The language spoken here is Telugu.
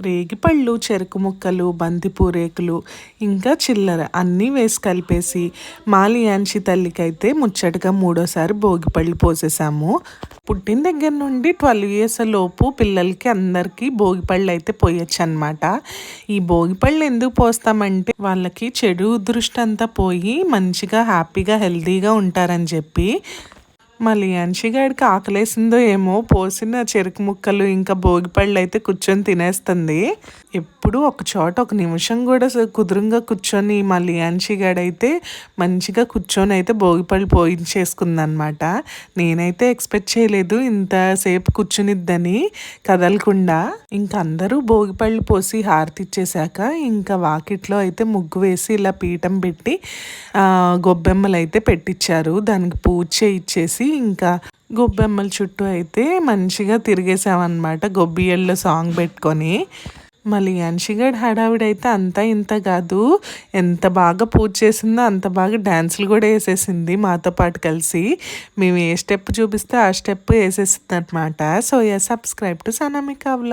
రేగిపళ్ళు చెరుకు ముక్కలు బంతిపూ రేకులు ఇంకా చిల్లర అన్నీ వేసి కలిపేసి మాలియాన్షి తల్లికైతే ముచ్చటగా మూడోసారి భోగిపళ్ళు పోసేసాము. పుట్టిన దగ్గర నుండి ట్వెల్వ్ ఇయర్స్ లోపు పిల్లలకి అందరికీ భోగిపళ్ళు అయితే పోయొచ్చు అనమాట ఈ భోగిపళ్ళు ఎందుకు పోస్తామంటే వాళ్ళకి చెడు దృష్టి అంతా పోయి మంచిగా హ్యాపీగా హెల్తీగా ఉంటారని చెప్పి మళ్ళీ అంశిగాడికి ఆకలేసిందో ఏమో పోసిన చెరుకు ముక్కలు ఇంకా భోగిపళ్ళు అయితే కూర్చొని తినేస్తుంది. ఎప్పుడు ఒక చోట ఒక నిమిషం కూడా కుదురుగా కూర్చొని మా లియాన్షి గడైతే మంచిగా కూర్చొని అయితే భోగిపళ్ళు పోయించేసుకుందనమాట నేనైతే ఎక్స్పెక్ట్ చేయలేదు ఇంతసేపు కూర్చునిద్దని. కదలకుండా ఇంకా అందరూ భోగిపళ్ళు పోసి హారతి ఇచ్చేసాక ఇంకా వాకిట్లో అయితే ముగ్గు వేసి ఇలా పీఠం పెట్టి గొబ్బెమ్మలు అయితే పెట్టించారు దానికి పూజ చేయించేసి ఇంకా గొబ్బెమ్మల చుట్టూ అయితే మంచిగా తిరిగేసామన్నమాట గొబ్బియల్లో సాంగ్ పెట్టుకొని. మళ్ళీ అంశిగడ్ హడావిడైతే అంతా ఇంత కాదు. ఎంత బాగా పూజ చేసిందో అంత బాగా డ్యాన్సులు కూడా వేసేసింది మాతో పాటు కలిసి. మేము ఏ స్టెప్ చూపిస్తే ఆ స్టెప్ వేసేసింది అనమాట so ya subscribe to Sanamika vlog